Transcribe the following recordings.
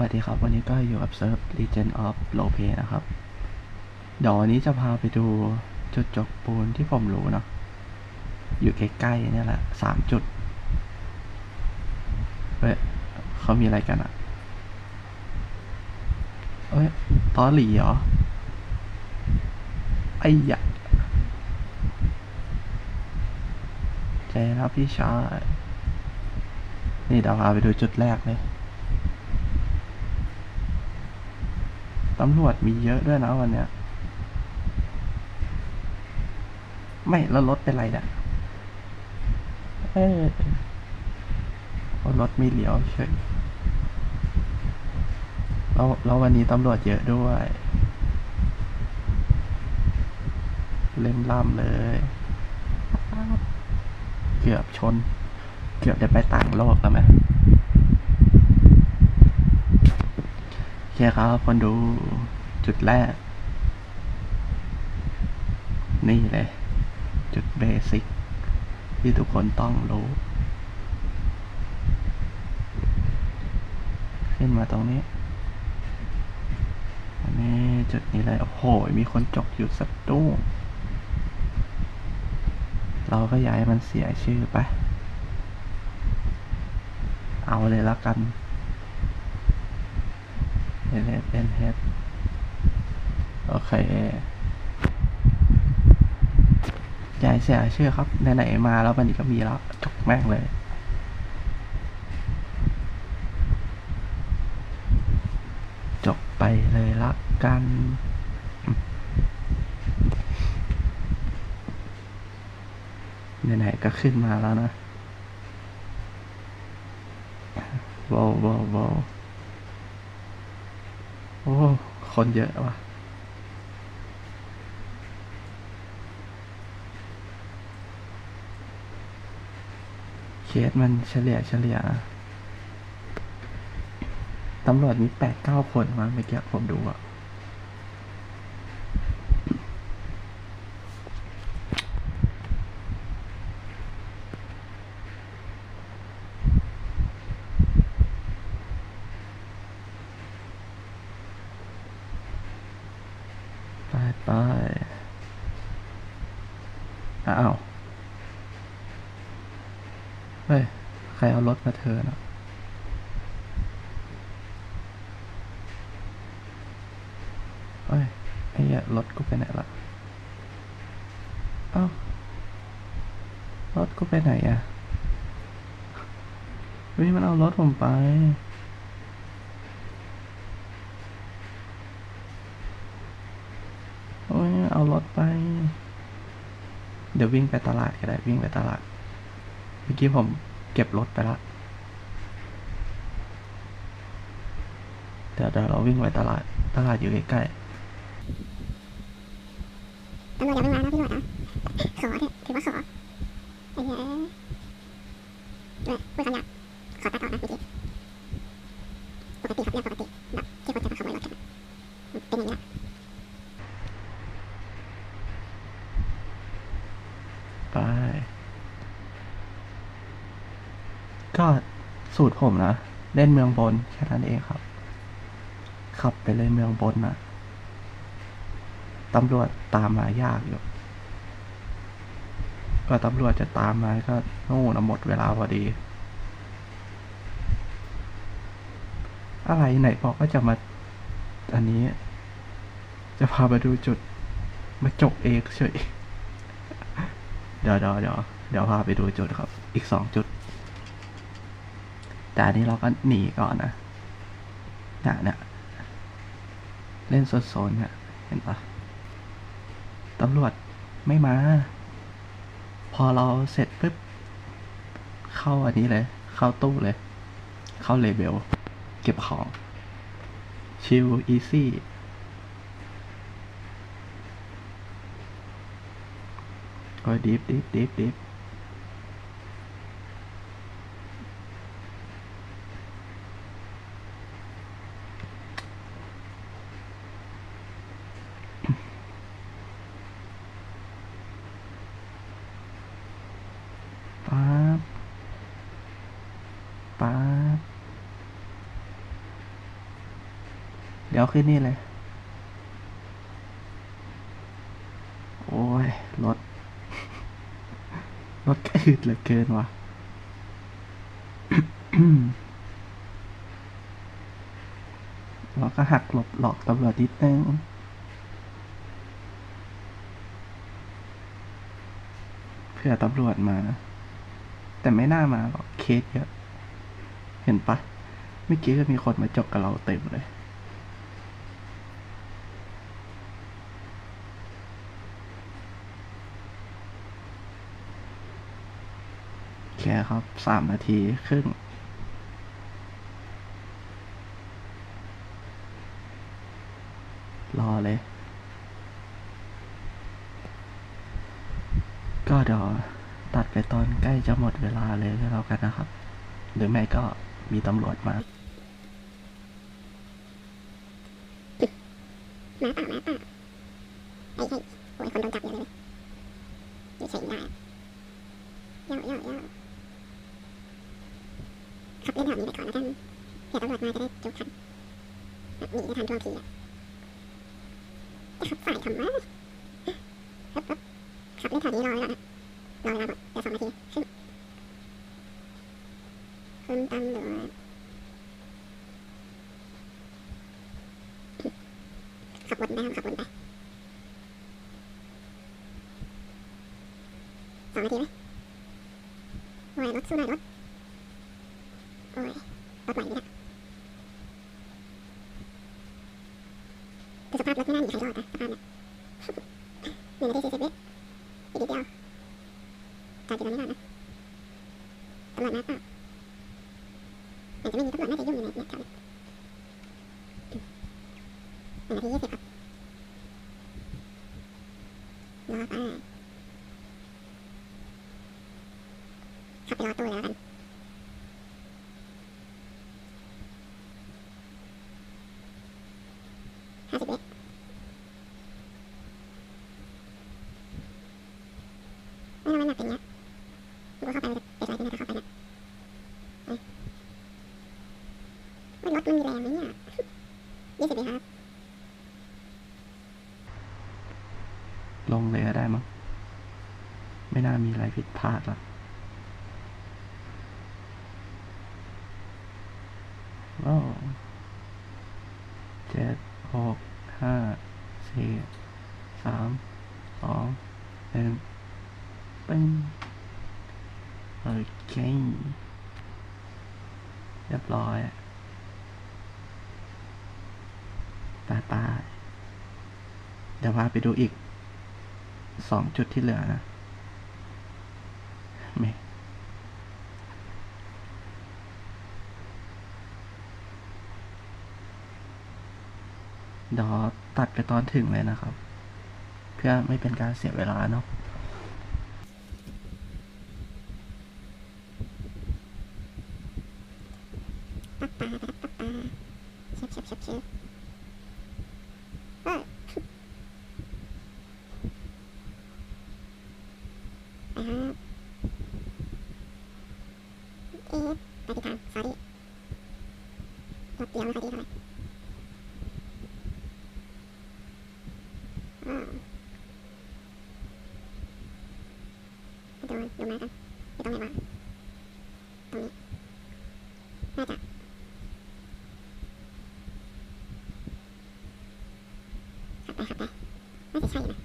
สวัสดีครับ วันนี้ก็อยู่กับเซิร์ฟ Legend of l o p e นะครับ เดี๋ยววันนี้จะพาไปดูจุดจกปูนที่ผมรู้เนาะอยู่ใกล้ๆเนี่ยแหละสามจุดเฮ้ยเขามีอะไรกันอะเอ้ยตอหลีเหรอ ไอ้ยะใจนะพี่ชาย นี่เดี๋ยวพาไปดูจุดแรกเลย ตำรวจมีเยอะด้วยนะวันเนี้ย ไม่แล้วรถเป็นไรเนี่ยเออรถไม่เลี้ยวเฉยแล้วแล้ววันนี้ตำรวจเยอะด้วย เล่มล่ำเลย เกือบชน เกือบจะไปต่างโลกแล้วไหม โอเคครับคนดูจุดแรก นี่เลย จุดเบสิกที่ทุกคนต้องรู้ ขึ้นมาตรงนี้ อันนี้จุดนี้เลย โอ้โห มีคนจกอยู่สักตู้เราก็ย้ายมันเสียชื่อไป เอาเลยละกัน เอเลเอ็นเฮดโอเคย้ายเสียชื่อครับ ไหนๆมาแล้ววันนี้ก็มีแล้วจกแม่งเลยจบไปเลยละกันไหนๆก็ขึ้นมาแล้วนะว้าวว้าวว้าว อ้คนเยอะว่ะเคสมันเฉลี่ยเฉลี่ยตำรวจมีแปดเก้าคนมาเมื่อกี้ผมดูอะไปไปอ้าว เฮ้ย ใครเอารถมาเทิร์นะเฮ้ย ไอ้เหี้ยรถกูไปไหนละเอ้ารถกูไปไหนอะเฮ้ยมันเอารถผมไปโอ้ยเอารถไป เดี๋ยววิ่งไปตลาดก็ได้วิ่งไปตลาด มื่อกี้ผมเก็บรถไปละเดี๋ยวเดี๋ยวเราวิ่งไปตลาด ตลาดอยู่ใกล้ตำรวจยังไม่มานะพี่หนวดนะขอเถอะถือว่าขอไอ้เหี้ยเนี่ยพูดคำหยาบขอตัดออกนะเมื่อกี้ปกติครับเรื่องปกติแบบที่คนจะมาขโมยรถกันอะเป็นอย่างนี้ย ๆ ไป ก็สูตร ผมนะ เล่นเมืองบนแค่นั้นเองครับ ขับไปเลยเมืองบนนะตำรวจตามมายากอยู่ก็ตำรวจจะตามมาก็โน่นหมดเวลาพอดี อะไรไหนบอกว่าจะมา อันนี้ จะพามาดูจุด มาจกเองเฉยเดี๋ยวเดี๋ยวเดี๋ยวเดี๋ยวพาไปดูจุดครับ อีกสองจุด แต่อันนี้เราก็หนีก่อนนะเนี่ยเนี่ยเล่นโซนๆเนี่ยเห็นปะตำรวจไม่มา พอเราเสร็จปุ๊บ เข้าอันนี้เลย เข้าตู้เลย เข้าเลเบล เก็บของ ชิลอีซี่โอ้ยดิฟดิฟดิฟดิฟป๊าบป๊าบ เดี๋ยวขึ้นนี่เลย โอ้ย รถ รถก็อืดเหลือเกินว่ะเราก็หักหลบหลอกตำรวจนิดนึงเพื่อตำรวจมา แต่ไม่น่ามาหรอกเคสเยอะ เห็นปะเมื่อกี้ก็มีคนมาจกกับเราเต็มเลย คครับสามนาทีครึ่งรอเลย ก็เดี๋ยวตัดไปตอนใกล้จะหมดเวลาเลยก็แล้วกันนะครับ หรือไม่ก็มีตำรวจมามาเปล่ามาเปล่าไอ้ไอ้โอ้ยคนโดนจับเยอะเลยอยู่เฉยไม่ได้ย่อย่อย่อ ขับเล่นแถวนี้ไปก่อนแล้วกันเผื่อตำรวจมาจะได้จุกทันแบบหนีได้ทันท่วงทีอะจะขับสายทำไมครับครับขับเล่นแถวนี้รอไว้ก่อนนะรอเวลาหมดเดี๋ยวสองนาทีขึ้นคุณตำรวจขับวนไปขับวนไปสองนาทีไหมโอ้ยรถสู้หน่อยรถ รถไหวไหมเนี่ยคือสภาพรถไม่น่ามีใครรอดนะสภาพเนี่ยหนึ่งนาทีสี่สิบวิอีกนิดเดียวจอดอยู่ตรงนี้ก่อนนะตำรวจมาเปล่าอาจจะไม่มีตำรวจน่าจะยุ่งอยู่ในเนี่ยแถวนี้หนึ่งนาทียี่สิบครับรอไปขับไปรอตู้แล้วกันห้าสิบเอ็ดไม่ทำไมหนักอย่างเงี้ยกูเข้าไปมันจะเป็นอะไรที่ไหนถ้าเข้าไปเนี่ยเฮ้ยเฮ้ยรถมันมีแรง ไหมเนี่ยยี่สิบเอ็ดครับ ลงเลยก็ได้มั้ง ไม่น่ามีอะไรผิดพลาดละว้าวเจ็ดหกห้าสี่สามสองหนึ่งปึ้งโอเค เรียบร้อย ตาตาเดี๋ยวพาไปดูอีกสองจุดที่เหลือนะไม่เดี๋ยวตัดไปตอนถึงเลยนะครับ เพื่อไม่เป็นการเสียเวลาเนาะ ปักปลาปักปักปลาเชฟเชฟเชฟเชฟเออไปครับเอ๊ะไปที่ทาง sorry รถเดียวไม่ค่อยดีเท่าไหร่ว้าว ไปดูดูมากันอยู่ตรงไหนวะตรงนี้ น่าจะ ขับไปขับไปน่าจะใช่นะ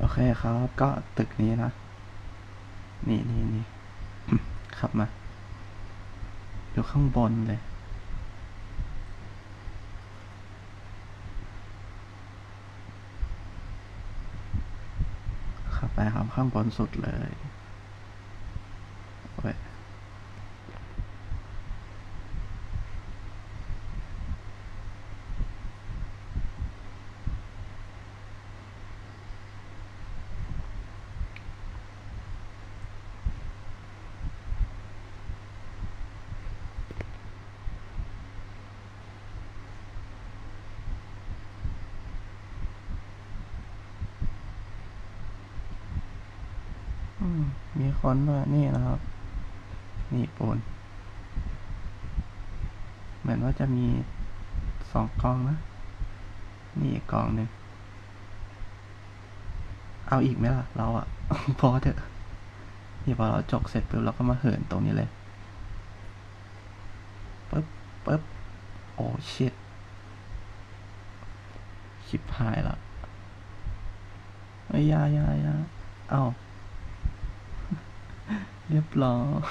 โอ เคครับก็ตึกนี้นะ นี่นี่นี่ขับมาอยู่ข้างบนเลย ขับไปครับข้างบนสุดเลย มีคนด้วยนี่นะครับ นี่ปูน เหมือนว่าจะมีสองกองนะ นี่อีกกองหนึ่ง เอาอีกไหมล่ะ เราอะพอเถอะนี่พอเราจกเสร็จปุ๊บเราก็มาเหินตรงนี้เลยปึ๊บปึ๊บโอ้ชิตชิบหายละเอ้ยยาอยาอยาเอ้า เรียบร้อย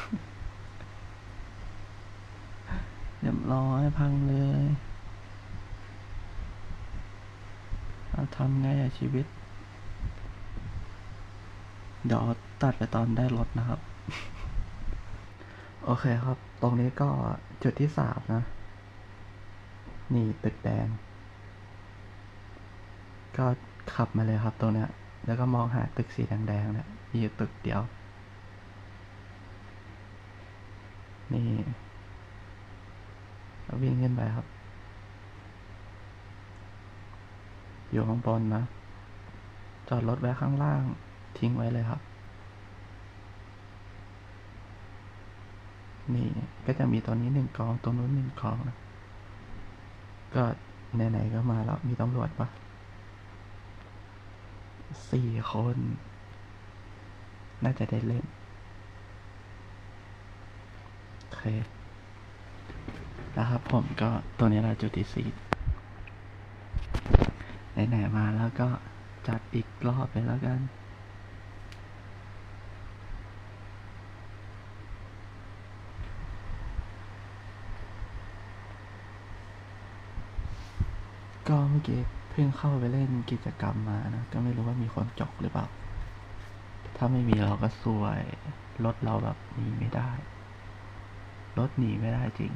เรียบร้อยพังเลยเอาทำไงอะชีวิต เดี๋ยวตัดไปตอนได้รถนะครับ โอเคครับ ตรงนี้ก็จุดที่สามนะ นี่ตึกแดง ก็ขับมาเลยครับตรงเนี้ย แล้วก็มองหาตึกสีแดงๆเนี่ยมีอยู่ตึกเดียว นี่แล้ววิ่งขึ้นไปครับ อยู่ข้างบนนะ จอดรถไว้ข้างล่าง ทิ้งไว้เลยครับ นี่ก็จะมีตัวนี้หนึ่งกอง ตัวนู้นหนึ่งกองนะ ก็ไหนๆก็มาแล้ว มีตำรวจปะสี่คน น่าจะได้เล่น โอเคนะครับผมก็ตัวนี้เราจุดที่สี่ไหนๆมาแล้วก็จัดอีกรอบเลยแล้วกันก็เมื่อกี้เพิ่งเข้าไปเล่นกิจกรรมมานะ ก็ไม่รู้ว่ามีคนจกหรือเปล่า ถ้าไม่มีเราก็ซวย รถเราแบบนีไม่ได้ รถหนีไม่ได้จริง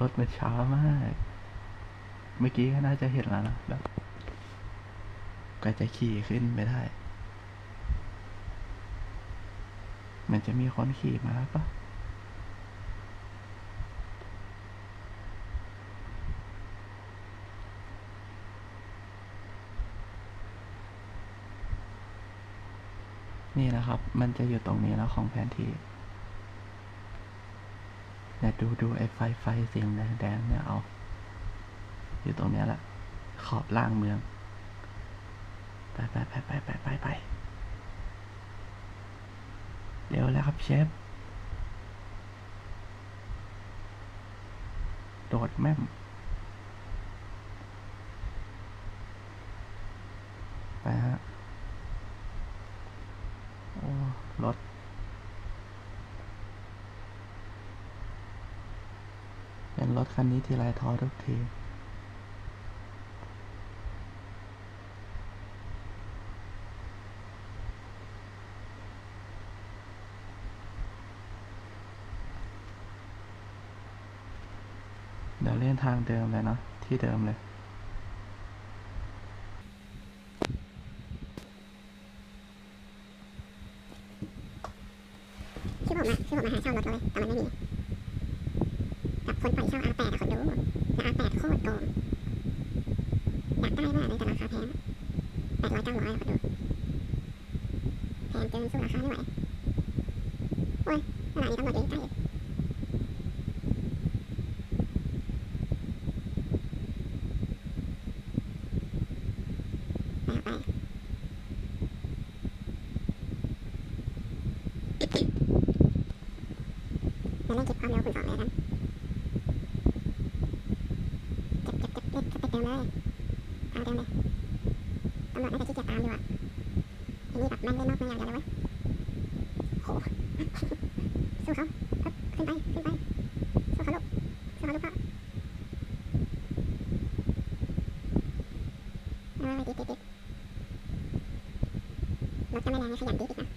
รถมันช้ามาก เมื่อกี้ก็น่าจะเห็นแล้วนะแบบก็จะขี่ขึ้นไม่ได้ มันจะมีคนขี่มาปะนี่นะครับ มันจะอยู่ตรงนี้แล้วของแผนที่ ดูดูไอ้ไฟไฟเสียงแดงๆเนี่ยเอา อยู่ตรงเนี้ยแหละ ขอบล่างเมือง ไปไปไปไปไปไปไปเร็วแล้วครับเชฟ โดดแม่มไปฮะ โอ้ รถ เป็นรถ คันนี้ทีไรท้อทุกทีเดี๋ยวเล่นทางเดิมเลยเนาะที่เดิมเลย คือผมอะคือผมมาหาเช่ารถเลยแต่มันไม่มีกับคนปล่อยเช่า R8 อะคนดูแล้ว R8 โคตรโกงอยาก ได้มากเลยแต่ราคาแพงแปดร้อยเก้าร้อยอะคนดูแพงเกินสู้ราคาไม่ไหวโอ้ยขนาดนี้ตำรวจยังใกล้ไปเอาไปเราเล่นเก็บความเร็วคูณสองเลยกันเก็บเก็บเก็บเก็บสเต็ปเดิมเลยทางเดิมเลยตำรวจน่าจะขี้เกียจตามอยู่อะไอ้ นี่แบบแม่งเล่นนอกเมืองอย่างเดียวเลยโหสู้เขาฮึบขึ้นไปขึ้นไปสู้เขาลูกสู้เขาลูกพ่อเออไม่ติดติดรถก็ไม่แรงขยันดีอีกนะ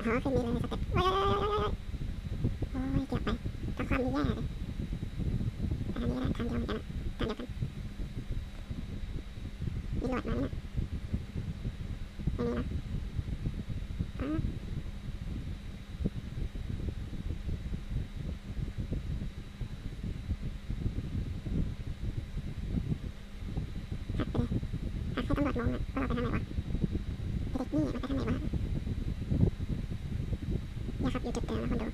อ๋อคือมีเลยสเต็ปโอ้ยโอ้ยโอ้ยโอ้ยโอ้ยเกือบไปถ้าความมีแย่เลยแต่อันนี้แหละทางเดียวเหมือนกันอะทางเดียวกัน มีหลอดมาไหมเนี่ยไม่มีนะอ๋อำรวจมองอะว่าเราไปทางไหนวะไอ้เด็กนี่มันไปทางไหนวะอย่าขับอยู่จุดเดิมนะคนดู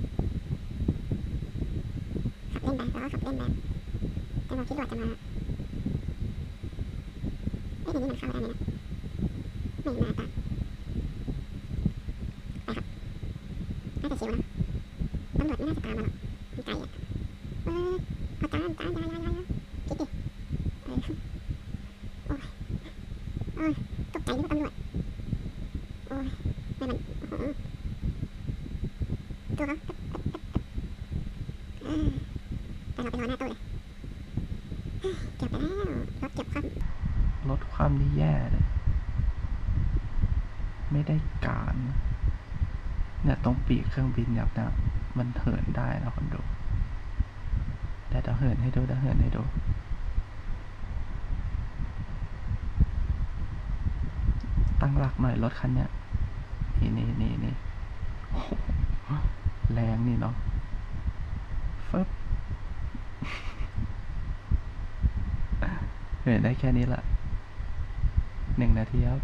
ขับเล่นไปแล้วก็ขับเล่นไปแต่เราคิดว่าจะมาเอ้ยเดี๋ยว นี้มันเข้าได้ไหมนะไม่น่าตาไปครับน่าจะชิวนะตำรวจไม่น่าจะตามมาหรอกมันไกลอะเออเอาตามตามยายายายาดดิเออโอ้ยโอ้ยตกใจนึกว่าตำรวจโอ้ยนั่นมันโอ้โหตัวเขาตึ๊บตึ๊บตึ๊บตึ๊บเออแต่เราไปรอหน้าตู้เลยเฮ้ยเกือบไปแล้วรถเก็บความ ลดความนี่แย่เลย ไม่ได้การ เนี่ยตรงปีกเครื่องบินแบบเนี้ยมันเหินได้นะคนดูแต่เดี๋ยวเหินให้ดูเดี๋ยวเหินให้ดูตั้งหลักหน่อยรถคันเนี้ยนี่นี่นี่นี่โอ้โหแรงนี่เนาะฟึบเหินได้แค่นี้ละหนึ่งนาทีครับ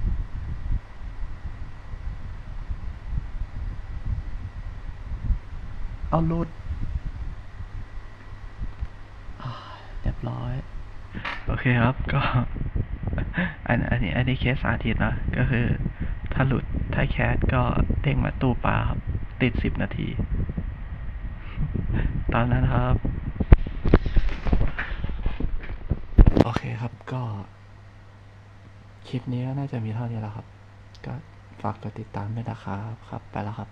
เอาหลุดอ่าเรียบร้อย โอเคครับก็ อันอันนี้อันนี้เคสสาธิตนะ ก็คือ ถ้าหลุดถ้าแคสก็เด้งมาตู้ปลาครับ ติดสิบนาที ตามนั้นครับ โอเคครับก็คลิปนี้ก็น่าจะมีเท่านี้แล้วครับ ก็ฝากกดติดตามด้วยนะครับ ครับ ไปแล้วครับ